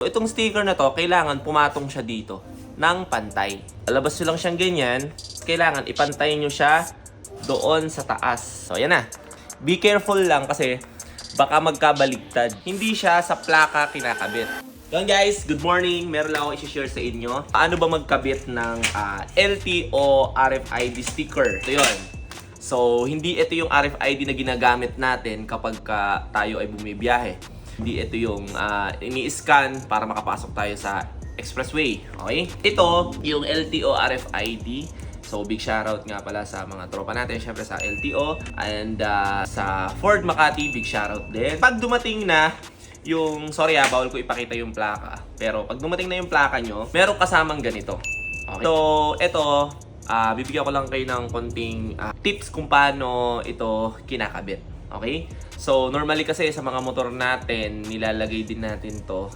Itong sticker na to, kailangan pumatong siya dito ng pantay. Lalabas nyo lang siyang ganyan. Kailangan ipantay nyo siya doon sa taas. So, yan na. Be careful lang kasi baka magkabaligtad. Hindi siya sa plaka kinakabit. Yan guys, good morning. Meron lang ako i-share sa inyo. Paano ba magkabit ng ah, LTO RFID sticker? Ito yun. So, hindi ito yung RFID na ginagamit natin kapag ka tayo ay bumibiyahe. Hindi ito yung ah, ini-scan para makapasok tayo sa expressway. Okay? Ito, yung LTO RFID. So, big shoutout nga pala sa mga tropa natin, syempre sa LTO and ah, sa Ford Makati, big shoutout din. Pag dumating na yung, sorry ah, bawal ko ipakita yung plaka. Pero pag dumating na yung plaka nyo, meron kasamang ganito. Okay. So, ito, ah bibigyan ko lang kayo ng konting ah, tips kung paano ito kinakabit. Okay? So, normally kasi sa mga motor natin, nilalagay din natin to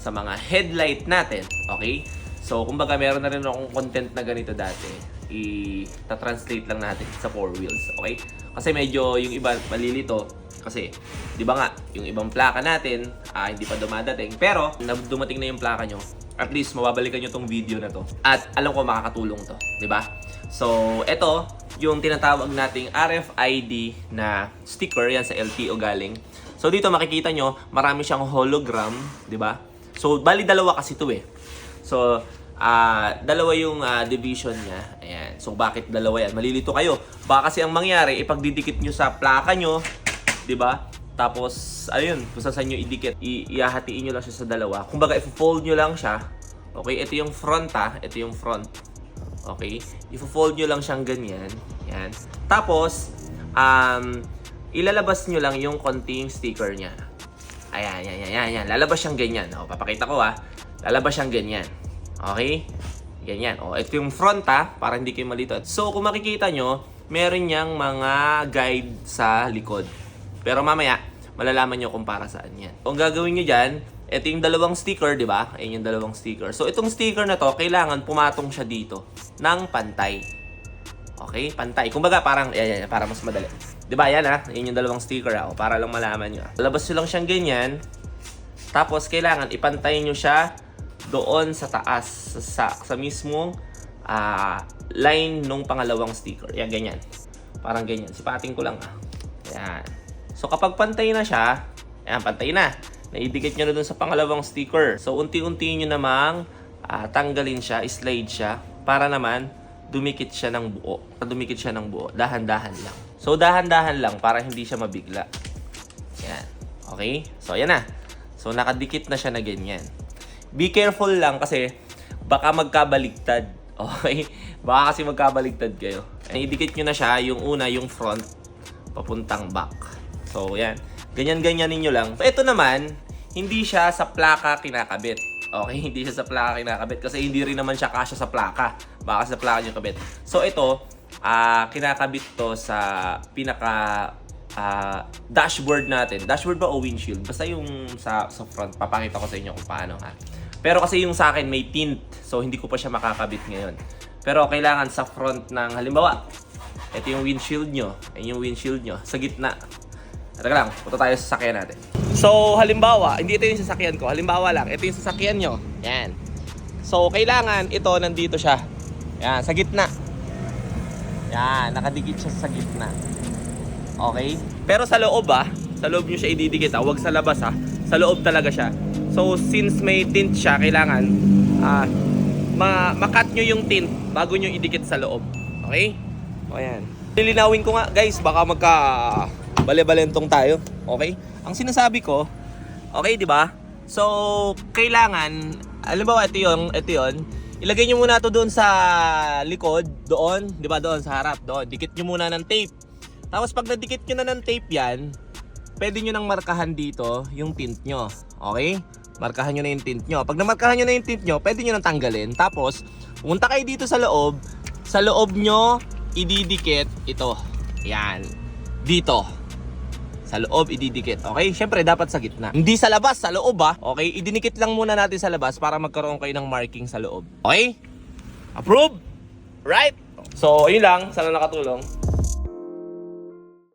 sa mga headlight natin. Okay? So, kumbaga meron na rin akong content na ganito dati. I-translate lang natin sa four wheels. Okay? Kasi medyo yung iba malilito. Kasi, di ba nga, yung ibang plaka natin, ah, hindi pa dumadating. Pero, dumating na yung plaka nyo, at least mababalikan nyo tong video na to. At alam ko makakatulong to, di ba? So, ito, yung tinatawag nating RFID na sticker, yan sa LTO galing. So, dito makikita nyo, marami siyang hologram, di ba? So, bali dalawa kasi to eh. So, ah dalawa yung ah, division niya. Ayan. So, bakit dalawa yan? Malilito kayo. Baka kasi ang mangyari, ipagdidikit nyo sa plaka nyo, di ba? Tapos, ayun, kung saan nyo idikit, i- ihahatiin nyo lang siya sa dalawa. Kumbaga, i-fold nyo lang siya. Okay, ito yung front ha. Ito yung front. Okay? I-fold nyo lang siyang ganyan. Yan. Tapos, um, ilalabas nyo lang yung konting sticker niya. Ayan, yan, yan, yan, yan. Lalabas siyang ganyan. O, papakita ko ha. Lalabas siyang ganyan. Okay? Ganyan. O, ito yung front ha, para hindi kayo malito. So, kung makikita nyo, meron niyang mga guide sa likod. Pero mamaya, malalaman nyo kung para saan yan. Kung gagawin nyo dyan, ito yung dalawang sticker, di ba? Ayun yung dalawang sticker. So, itong sticker na to, kailangan pumatong siya dito ng pantay. Okay? Pantay. Kumbaga, parang, yan, yan, para mas madali. Di ba? Yan ha. Yan yung dalawang sticker ha. Para lang malaman nyo. Labas nyo lang siyang ganyan. Tapos, kailangan ipantay nyo siya doon sa taas. Sa, sa, mismong ah, line nung pangalawang sticker. Yan, ganyan. Parang ganyan. Sipating ko lang ha. Yan. So, kapag pantay na siya, yan, pantay na. Naidikit nyo na dun sa pangalawang sticker. So, unti-unti nyo namang ah, tanggalin siya, slide siya, para naman dumikit siya ng buo. Dumikit siya ng buo. Dahan-dahan lang. So, dahan-dahan lang para hindi siya mabigla. Yan. Okay? So, yan na. So, nakadikit na siya na ganyan. Be careful lang kasi baka magkabaligtad. Okay? Baka kasi magkabaligtad kayo. Naidikit nyo na siya, yung una, yung front, papuntang back. So, yan. Ganyan-ganyan ninyo lang. So, ito naman, hindi siya sa plaka kinakabit. Okay? Hindi siya sa plaka kinakabit kasi hindi rin naman siya kasya sa plaka. Baka sa plaka nyo kabit. So, ito, ah kinakabit to sa pinaka ah, dashboard natin. Dashboard ba o windshield? Basta yung sa, sa front. Papakita ko sa inyo kung paano ha. Pero kasi yung sa akin may tint. So, hindi ko pa siya makakabit ngayon. Pero kailangan sa front ng halimbawa, ito yung windshield nyo. Ayun yung windshield nyo. Sa gitna. Teka lang, punta tayo sa sasakyan natin. So, halimbawa, hindi ito yung sasakyan ko. Halimbawa lang, ito yung sasakyan nyo. Yan. So, kailangan ito nandito siya. Yan, sa gitna. Yan, nakadikit siya sa gitna. Okay? Pero sa loob ah, sa loob nyo siya ididikit ah, huwag sa labas ah. Sa loob talaga siya. So, since may tint siya, kailangan ah, ma makat nyo yung tint bago nyo idikit sa loob. Okay? O yan. Lilinawin ko nga, guys, baka magka bale-balentong tayo. Okay? Ang sinasabi ko, okay, di ba? So, kailangan, alam ba, ito yun, ito yun, ilagay nyo muna to doon sa likod, doon, di ba, doon sa harap, doon. Dikit nyo muna ng tape. Tapos pag nadikit nyo na ng tape yan, pwede nyo nang markahan dito yung tint nyo. Okay? Markahan nyo na yung tint nyo. Pag namarkahan nyo na yung tint nyo, pwede nyo nang tanggalin. Tapos, pumunta kayo dito sa loob. Sa loob nyo, ididikit ito. Yan. Dito. Sa loob, ididikit. Okay? Siyempre, dapat sa gitna. Hindi sa labas, sa loob ah. Okay? Idinikit lang muna natin sa labas para magkaroon kayo ng marking sa loob. Okay? Approve? Right? So, ayun lang. Sana nakatulong.